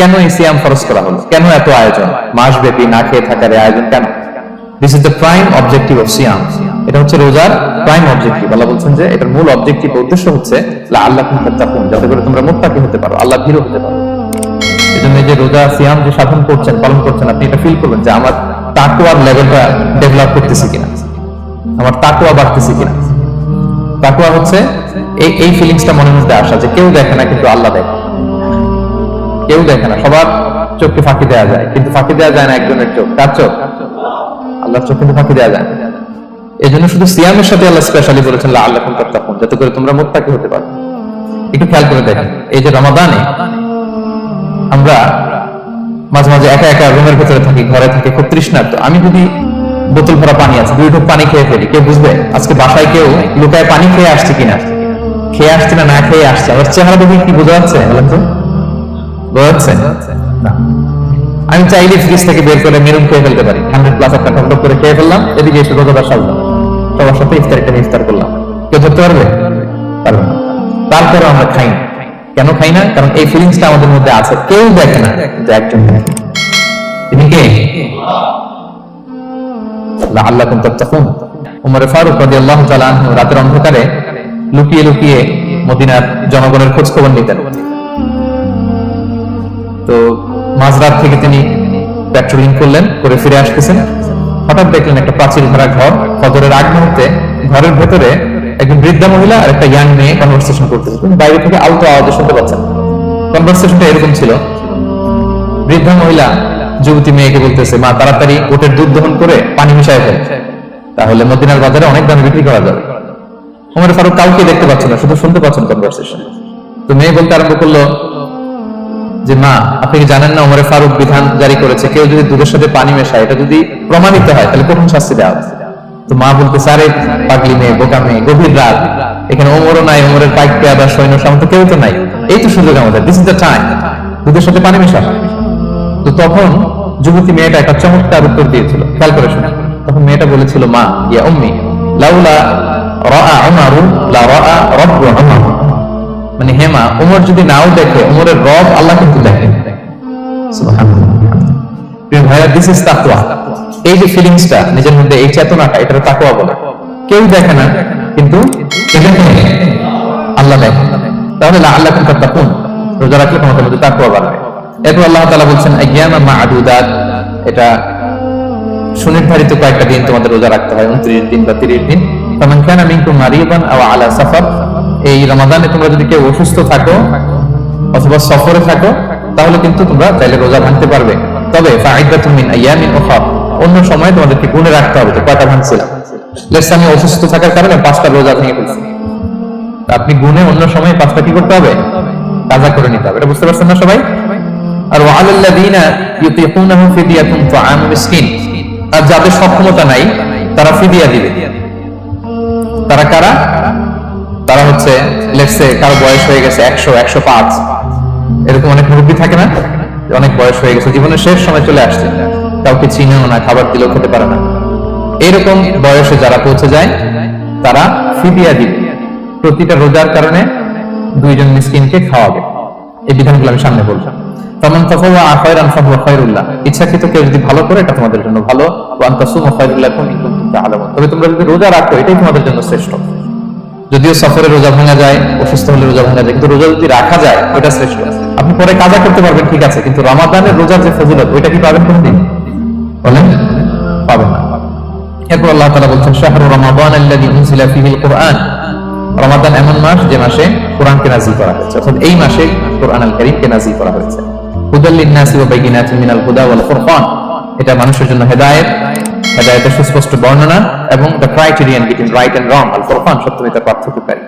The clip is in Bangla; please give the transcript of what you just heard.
কেন এই সিয়াম ফরজ করা হলো? কেন এত আয়োজন? মাস মাসব্যাপী না খেয়ে থাকার আয়োজন কেন? This is the prime objective of সিয়াম এটা হচ্ছে রোজার প্রাইম অবজেক্টিভ আল্লাহ বলছেন যে এটার মূল অবজেক্টিভ উদ্দেশ্য হচ্ছে আল্লাহ যাতে করে তোমরা মুত্তাকি হতে পারো, আল্লাহ ভীরু হতে পারো। যে রোজা, সিয়াম যে সাধন করছেন, পালন করছেন, আপনি এটা ফিল করবেন যে আমার তাকুয়ার লেভেলটা ডেভেলপ করতেছি কিনা? আমার তাকুয়া বাড়তেছি কিনা? তাকুয়া হচ্ছে, এই এই ফিলিংসটা মনের মধ্যে আসা যে কেউ দেখে না, কিন্তু আল্লাহ দেখে। কেউ দেখে না, সবার চোখকে ফাঁকি দেওয়া যায়, কিন্তু ফাঁকি দেওয়া যায় না একজনের চোখ, কার চোখ? আল্লাহর চোখ কিন্তু ফাঁকি দেওয়া যায় না। এই জন্য শুধু সিয়ামের সাথে আল্লাহ স্পেশালি বলেছেন আল্লাহ তাকুন যাতে করে তোমরা মুত্তাকি হতে পারো। একটু খেয়াল করে দেখেন, এই যে রমাদানে আমরা মাঝে মাঝে একা একা রুমের ভেতরে থাকি, ঘরে থাকি, খুব তৃষ্ণার্ত। আমি যদি বোতল ভরা পানি আছে, দুই ঢোক পানি খেয়ে ফেলি, কেউ বুঝবে? আজকে বাসায় কেউ লুকায় পানি খেয়ে আসছে কিনা? খেয়ে আসছে না না খেয়ে আসছে? আমার চেহারা দেখে কি বোঝা যাচ্ছে? বলেন তো। আমি চাইলে ফ্রিজ থেকে বের করে মেরুন খেয়ে ফেলতে পারি। হান্ড্রেড প্লাস একটা টপ করে খেয়ে ফেললাম, এদিকে এসে রোজাদার সাজলাম সবার সাথে ইফতারিটা ইফতার করলাম। কেউ ধরতে পারবে? পারবে না। তারপরে আমরা খাই না। কেন খাই না? কারণ এই ফিলিংসটা আমাদের মধ্যে আছে। কেউ দেখে না যে একজন তিনি কে? লাআল্লাকুম তাত্তাকুন। উমর ফারুক রাদিয়াল্লাহু তাআলা রাতের অন্ধকারে লুকিয়ে লুকিয়ে মদিনার জনগণের খোঁজ খবর নিতেন। তো মাঝরাত থেকে তিনি পেট্রোলিং করলেন করে ফিরে আসতেছেন। হঠাৎ দেখলেন একটা প্রাচীর ভরা ঘর। ফজরের আগ মুহূর্তে ঘরের ভেতরে একজন বৃদ্ধা মহিলা আর একটা ইয়াং মেয়ে কনভারসেশন করতেছে। বাইরে থেকে আলতো আওয়াজে শুনতে পাচ্ছেন। কনভারসেশনটা এরকম ছিল। বৃদ্ধা মহিলা যুবতী মেয়েকে বলতেছে, মা, তাড়াতাড়ি ওটের দুধ দহন করে পানি মিশায় ফেল। তাহলে মদিনার বাজারে অনেক দামে বিক্রি করা যাবে। উমর ফারুক কাউকে দেখতে পাচ্ছে না, শুধু শুনতে পাচ্ছেন কনভারসেশন তো মেয়ে বলতে আরম্ভ করল যে মা আপনি জানেন না উমরে ফারুক বিধান জারি করেছে, কেউ যদি দুধের সাথে পানি মেশায়, এটা যদি প্রমাণিত হয়, তাহলে কঠিন শাস্তি দেওয়া হবে তো মা বলতে আরে পাগলি মেয়ে বোকা মেয়ে গভীর রাত এখানে ওমরও নাই, ওমরের পাইক, পেয়াদা, সৈন্য, সামন্ত, কেউ তো নাই। এই তো সুযোগ আমাদের দিস ইজ দ্য টাইম দুধের সাথে পানি মেশা তো তখন যুবতী মেয়েটা একটা চমৎকার উত্তর দিয়েছিল, খেয়াল করে শুনে তখন মেয়েটা বলেছিল, মা, ইয়া উম্মি, লাউলা রাআ উমারু লা রাআ রাব্বু উমার মানে হেমা উমর যদি নাও দেখে, উমরের রব আল্লাহ ভাইয়া দিস এই যে ফিলিংসটা নিজের মধ্যে এই চেতনাটা এটা বলে। কেউ দেখে না, কিন্তু আল্লাহ দেখে। তাহলে আল্লাহ কিন্তু তাকুন রোজা রাখলে তোমাদের মধ্যে বাড়বে এরপর আল্লাহ বলছেন এটা সুনির্ধারিত কয়েকটা দিন তোমাদের রোজা রাখতে হয়, উনত্রিশ দিন বা তিরিশ দিন। ফামান কানা আলা সাফার। এই রমাদানে তোমরা যদি কেউ অসুস্থ থাকো, অথবা সফরে থাকো তাহলে কিন্তু তোমরা চাইলে রোজা ভাঙতে পারবে। তবে অন্য সময় তোমাদেরকে গুণে রাখতে হবে যে কয়টা ভাঙছিলাম। অসুস্থ থাকার কারণে পাঁচটা রোজা ভেঙে ফেলছি। আপনি গুণে অন্য সময় পাঁচটা কি করতে হবে? কাজা করে নিতে হবে। এটা বুঝতে পারছেন না সবাই? আর আর যাদের সক্ষমতা নাই, তারা ফিদিয়া দিবে। তারা কারা? তারা হচ্ছে লেটসে কারও বয়স হয়ে গেছে একশো একশো পাঁচ। এরকম অনেক মুরব্বী থাকে না? অনেক বয়স হয়ে গেছে, জীবনের শেষ সময় চলে আসছে। কাউকে চিনেও না, খাবার দিলেও খেতে পারে না। এরকম বয়সে যারা পৌঁছে যায়, তারা ফিদিয়া দিবে। প্রতিটা রোজার কারণে দুইজন মিসকিনকে খাওয়াবে। এই বিধানগুলো আমি সামনে বললাম ইচ্ছাকৃত কেউ যদি ভালো করে, এটা তোমাদের জন্য ভালো। তবে তোমরা যদি রোজা রাখো এটাই তোমাদের জন্য শ্রেষ্ঠ। যদিও সফরে রোজা ভাঙা যায়, অসুস্থ হলে রোজা ভাঙা যায়, কিন্তু রোজা যদি রাখা যায়, ওটা শ্রেষ্ঠ। আপনি পরে কাজা করতে পারবেন, ঠিক আছে, কিন্তু রমাদানের রোজার যে ফজিলত, ওইটা কি পাবেন কোনদিন? বলেন, পাবেন না। এরপর আল্লাহ তাআলা বলছেন, শাহরু রমাদান ফীহিল কুরআন রমাদান এমন মাস যে মাসে কোরআনকে নাযিল করা হয়েছে, অর্থাৎ এই মাসে কোরআন আল কারীমকে নাযিল করা হয়েছে। হুদাল লিন-নাসি ওয়া বাইয়িনাতিন মিনাল হুদা ওয়াল এটা মানুষের জন্য হেদায়েত, হেদায়েতের সুস্পষ্ট বর্ণনা এবং the criterion between right and wrong আল ফুরকান পার্থক্যকারী।